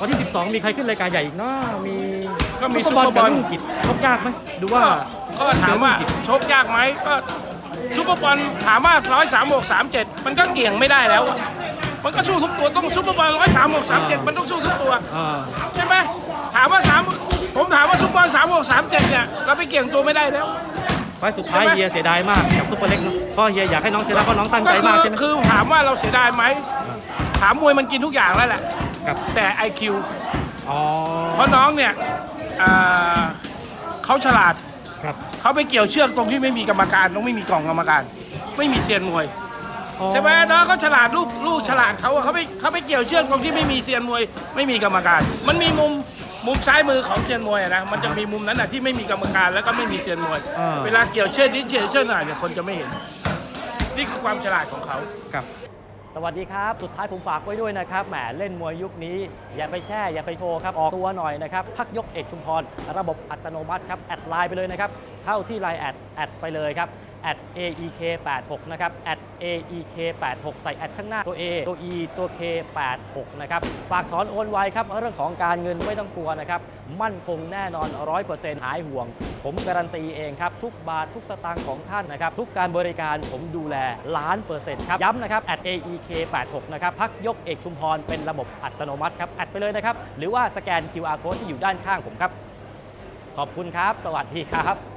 วันที่ 12 มีใครขึ้นรายการใหญ่อีกเนาะมีก็มีซุปเปอร์บอลซุปเปอร์บอลกับรุ่งกิจชกยากไหมดูว่าก็ถามว่าชกยากไหมก็ซุปเปอร์บอลถามว่าร้อยสามหกสามเจ็ดมันก็เกี่ยงไม่ได้แล้วอะมันก็สู้ทุกตัวต้องซุปเปอร์บอลร้อยสามหกสามเจ็ดมันต้องสู้ทุกตัวอ่าใช่ไหมถามว่าสามผมถามว่าซุปเปอร์สามหกสามเจ็ดเนี่ยเราไปเกี่ยงตัวไม่ได้แล้ว ไฟล์สุดท้ายเฮียเสียดายมากกับซุปเปอร์เล็กเนาะเพราะเฮียอยากให้น้องชนะเพราะน้องตั้งก็ใจคืมากอใช่ไหม คือถามว่าเราเสียดายไหม ถามมวยมันกินทุกอย่างแล้วแหละ ครับแต่ IQ อ๋อเพราะน้องเนี่ยอ่าเขาฉลาดครับเขาไปเกี่ยวเชือกตรงที่ไม่มีกรรมการต้องไม่มีกล่องกรรมการ ไม่มีเซียนมวยอ๋อใช่ไหมน้องเขาฉลาดลูกลูกฉลาดเขาอะเขาไปเขาไปเกี่ยวเชือกตรงที่ไม่มีเซียนมวย ไม่มีกรรมการ มันมีมุมมุมซ้ายมือของเซียนมวยอะนะมันจะมีมุมนั้นอะที่ไม่มีกรรมการแล้วก็ไม่มีเซียนมวย อ่า เวลาเกี่ยวเชือกนิดเกี่ยวเชือกหน่อยเนี่ยคนจะไม่เห็น นี่คือความฉลาดของเขา ครับ สวัสดีครับ สุดท้ายผมฝากไว้ด้วยนะครับแหมเล่นมวยยุคนี้ อย่าไปแช่ อย่าไปโชว์ครับออกตัวหน่อยนะครับพักยกเอกชุมพร ระบบอัตโนมัติครับ แอดไลน์ไปเลยนะครับ เข้าที่ไลน์แอดแอดไปเลยครับแอด aek 8 6 นะครับแอด aek 8 6 ใส่แอดข้างหน้าตัว a ตัว e ตัว k 8 6 นะครับฝากถอนโอนไวครับ เรื่องของการเงินไม่ต้องกลัวนะครับ มั่นคงแน่นอน 100%หายห่วง ผมการันตีเองครับ ทุกบาททุกสตางค์ของท่านนะครับ ทุกการบริการผมดูแลล้านเปอร์เซ็นต์ครับ ย้ำนะครับ at aek 8 6นะครับพักยกเอกชุมพรเป็นระบบอัตโนมัติครับแอดไปเลยนะครับ หรือว่าสแกน QR code ที่อยู่ด้านข้างผมครับ ขอบคุณครับ สวัสดีครับ